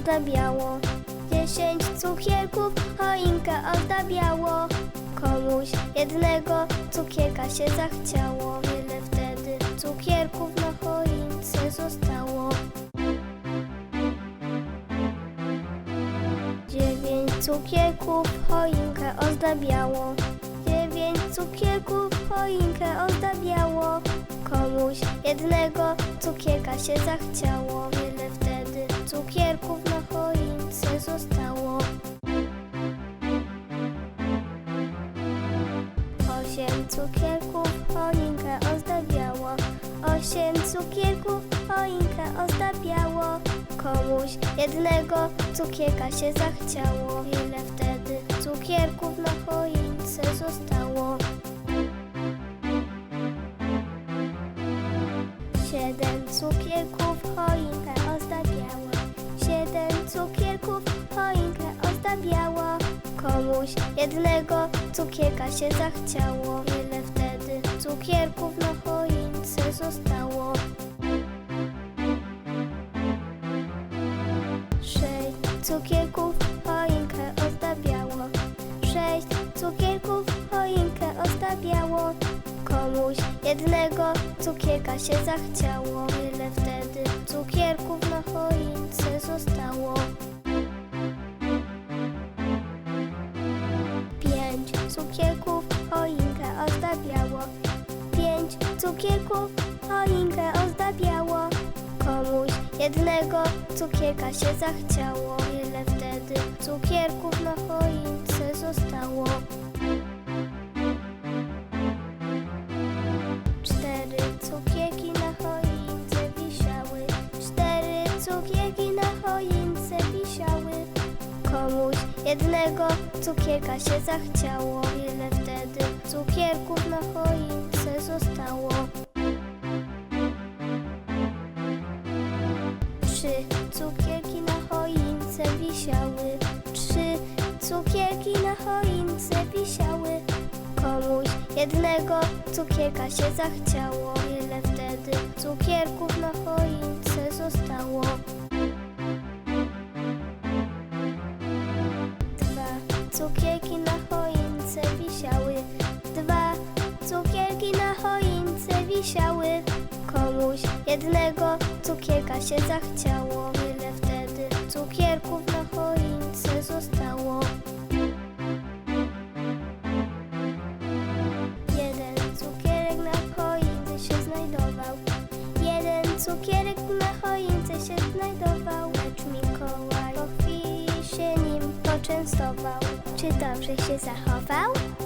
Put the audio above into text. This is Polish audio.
ozdabiało. Dziesięć cukierków choinkę ozdabiało. Komuś jednego cukierka się zachciało. Wiele wtedy cukierków na choince zostało. Dziewięć cukierków choinkę ozdabiało. Dziewięć cukierków choinkę ozdabiało. Komuś jednego cukierka się zachciało. Wiele cukierków choinkę ozdabiało. Osiem cukierków choinkę ozdabiało. Komuś jednego cukierka się zachciało. Wiele wtedy cukierków na choince zostało. Siedem cukierków choinkę ozdabiało. Siedem cukierków choinkę ozdabiało. Komuś jednego cukierka się zachciało. Wiele wtedy cukierków na choince zostało. Sześć cukierków choinkę ozdabiało. Sześć cukierków choinkę ozdabiało. Komuś jednego cukierka się zachciało. Wiele wtedy cukierków choinkę ozdabiało. Pięć cukierków choinkę ozdabiało. Komuś jednego cukierka się zachciało. Wiele wtedy cukierków na choince zostało. Jednego cukierka się zachciało. Wiele wtedy cukierków na choince zostało. Trzy cukierki na choince wisiały. Trzy cukierki na choince wisiały. Komuś jednego cukierka się zachciało. Wiele wtedy cukierków na choince zostało. Komuś jednego cukierka się zachciało. Wiele wtedy cukierków na choince zostało. Jeden cukierek na choince się znajdował. Jeden cukierek na choince się znajdował. Lecz Mikołaj po chwili się nim poczęstował. Czy dobrze się zachował?